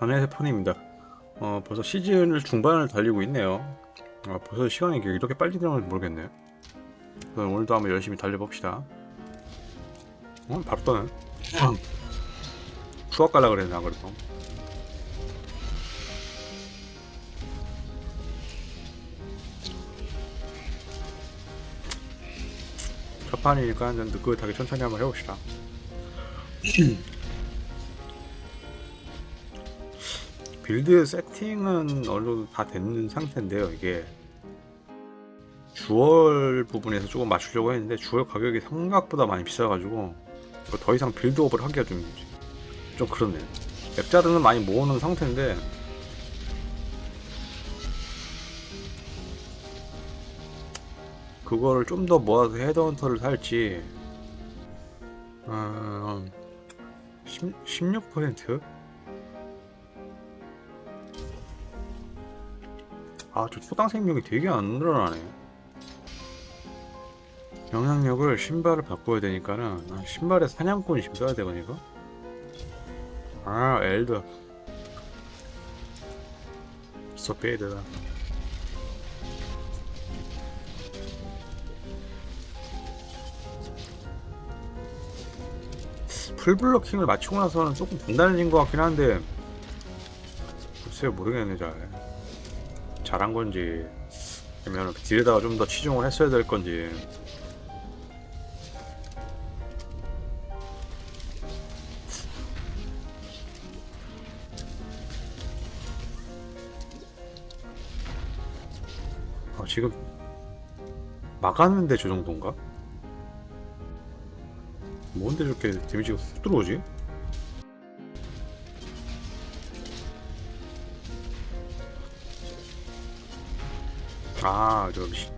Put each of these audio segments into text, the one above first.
아네세폰입니다. 어, 벌써 시즌을 중반을 달리고 있네요. 아, 벌써 시간이 이렇게 빨리 지나는지 모르겠네. 그럼 오늘도 한번 열심히 달려봅시다. 어, 바로 떠네. 수학 갈라 그랬나, 안 그래도. 첫 판이니까 좀 느긋하게 천천히 한번 해봅시다. 빌드 세팅은 어느 정도 다 됐는 상태인데요. 이게 주얼 부분에서 조금 맞추려고 했는데 주얼 가격이 생각보다 많이 비싸가지고 더 이상 빌드업을 하기가 좀, 좀 그렇네요. 앱자르는 많이 모으는 상태인데 그거를 좀 더 모아서 헤드헌터를 살지 어, 10, 16%? 아, 저 초당 생명이 되게 안 늘어나네. 영향력을 신발을 바꿔야 되니까는 아, 신발에 사냥꾼 심어야 되거든 이거. 아, 엘더. 서베이드다. 풀블러킹을 맞추고 나서는 조금 단단해진 것 같긴 한데 글쎄요 모르겠네 잘 잘한 건지 아니면 딜에다가 좀 더 치중을 했어야 될 건지 아, 지금 막았는데 저 정도인가? 뭔데 저렇게 데미지가 훅 들어오지? 아, 저 시...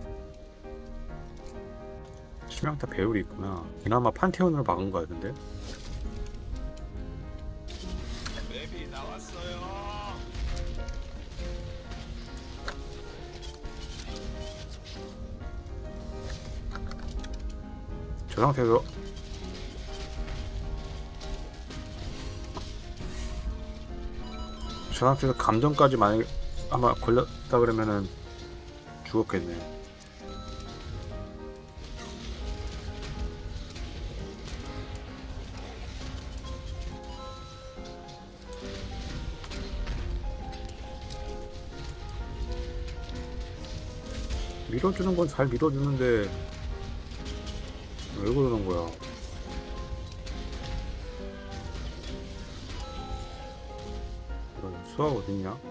치명타 배율이 있구나. 그나마 판테온으로 막은 거 같은데? 맵이 나왔어요. 저 상태에서 저 상태에서 감정까지 만약에 아마 걸렸다 그러면은 죽었겠네. 밀어주는 건 잘 밀어주는데 왜 그러는 거야? 수학 어딨냐?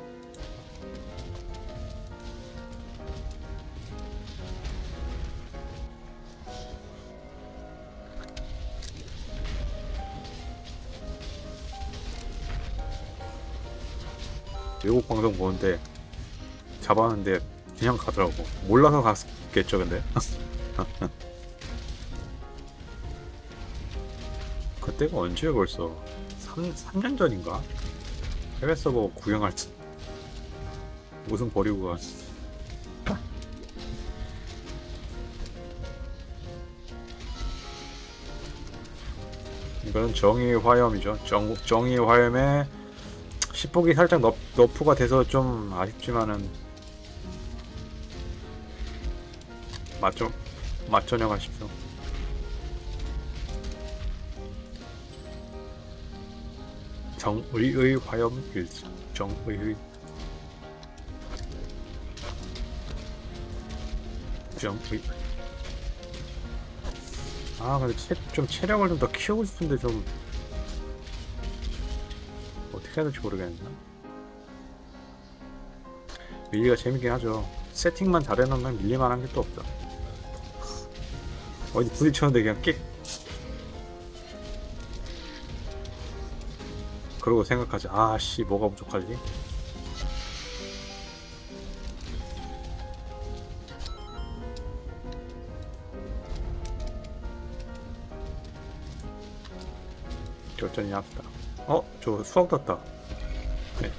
외국 방송 보는데 잡았는데 그냥 가더라고. 몰라서 갔겠죠, 근데. 그때가 언제야 벌써 3, 3년 전인가? 해외 서버 구경할 때 우승 버리고 가 이거는 정의의 화염이죠 정, 정의의 화염에 시폭이 살짝 너, 너프가 돼서 좀 아쉽지만은 맞죠? 맞전혀 가십시오 정의의 화염 일지 정의의 정의 아 근데 체, 좀 체력을 좀 더 키우고 싶은데 좀 어떻게 해야 될지 모르겠네. 밀리가 재밌긴 하죠. 세팅만 잘해놓으면 밀릴만한 게 또 없죠. 어디 부딪혔는데 그냥 끽. 그러고 생각하지 아씨 뭐가 부족하지? 결전이 합시다 어? 저 수학 떴다. 네.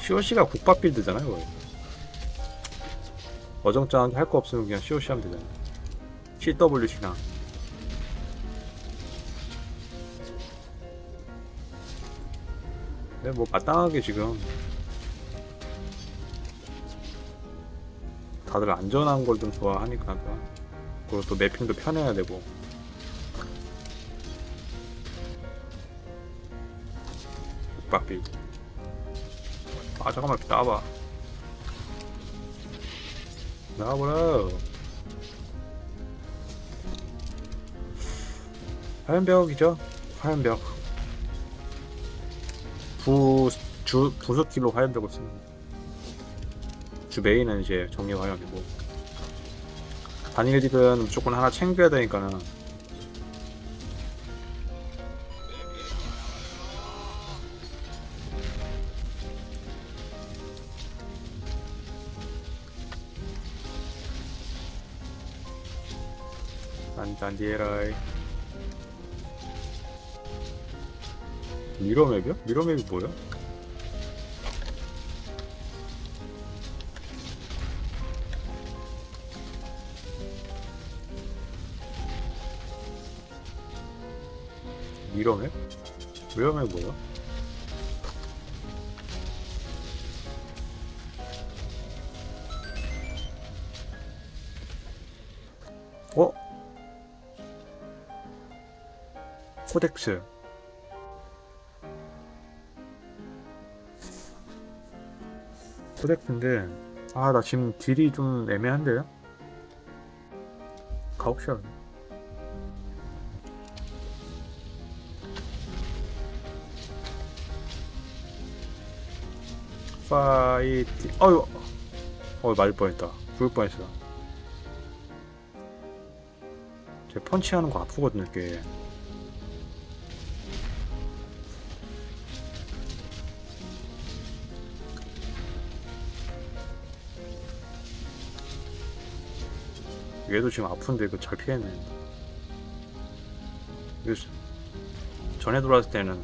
COC가 국밥 빌드잖아요 거의. 어정쩡하게 할 거 없으면 그냥 COC 하면 되잖아 CWC나. 근데 뭐 마땅하게 지금 다들 안전한 걸 좀 좋아하니까 그리고 또 매핑도 편해야 되고 빡비 아 잠깐만 나와봐. 나와보라. 화염벽이죠? 화염벽. 부, 주, 부속기로 화염벽을 씁니다 주 메인은 이제 정예 화염이고. 단일 딜은 무조건 하나 챙겨야 되니까는 안단디에라이 미러맵이요? 미러맵이 뭐야? 미러맵? 미러맵 뭐야? 코덱스. 코덱스인데 아 나 지금 딜이 좀 애매한데요? 그냥. 파이팅. 어휴. 어 맞을 뻔했다. 죽을 뻔했어. 제 펀치하는 거 아프거든요 이 얘도 지금 아픈데 이거 잘 피했네 전에 들어왔을 때는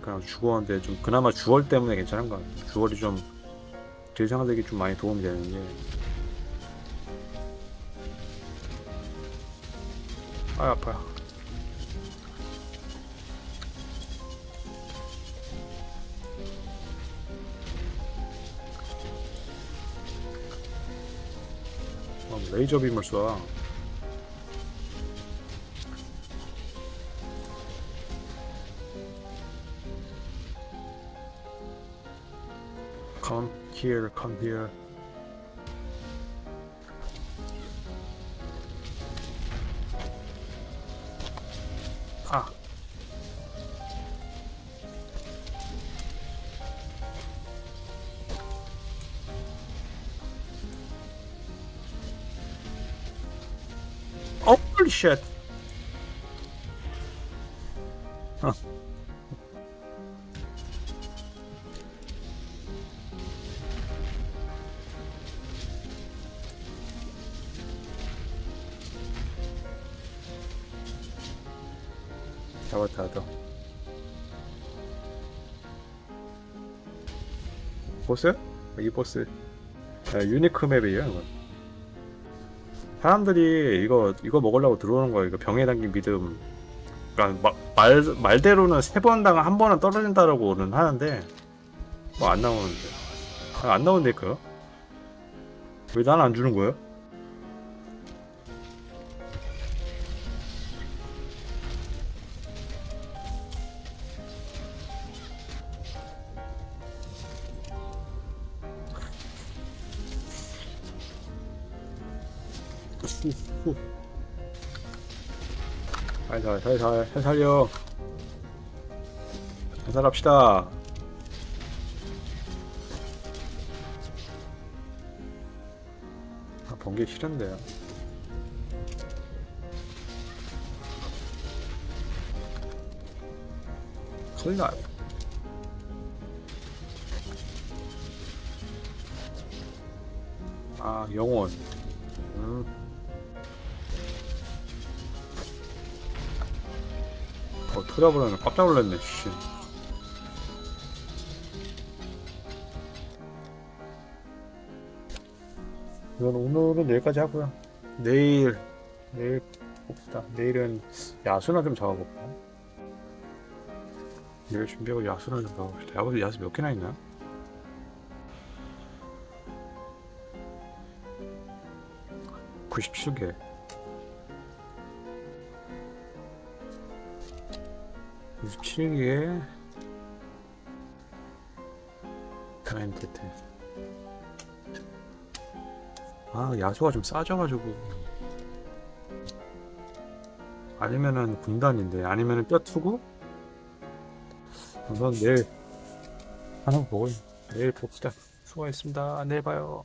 그냥 주얼인데 좀 그나마 주얼 때문에 괜찮은 것 같아요. 주얼이 좀 딜상되기 좀 많이 도움이 되는데 아 아파요. 레이저 빔을 쏴. Come here, come here. Holy shit. 어. 잡았다 너 보스? 이 보스 아, 유니크 맵이에요 이거 사람들이 이거 이거 먹으려고 들어오는 거야 이거 병에 담긴 믿음 그러니까 마, 말, 말대로는 세 번 당한 한 번은 떨어진다라고는 하는데 뭐 안 나오는데 아, 안 나오는데 그거 왜난 안 주는? 후. 살살 살살 살 살려 살살합시다 아 번개 싫은데요 큰일나 아 영혼 음. 어, 터져버리네. 깜짝 놀랐네, 씨. 이건 오늘은 여기까지 하고요. 내일, 내일 봅시다. 내일은 야수나 좀 잡아볼까? 이걸 준비하고 야수를 좀 봐봅시다. 야수, 야수 몇 개나 있나? (97개) (97개) 가인테트 아 야수가 좀 싸져가지고. 아니면은 군단인데 아니면은 뼈 투구? 우선 내일 하나 보고 내일 봅시다. 수고하셨습니다. 내일 봐요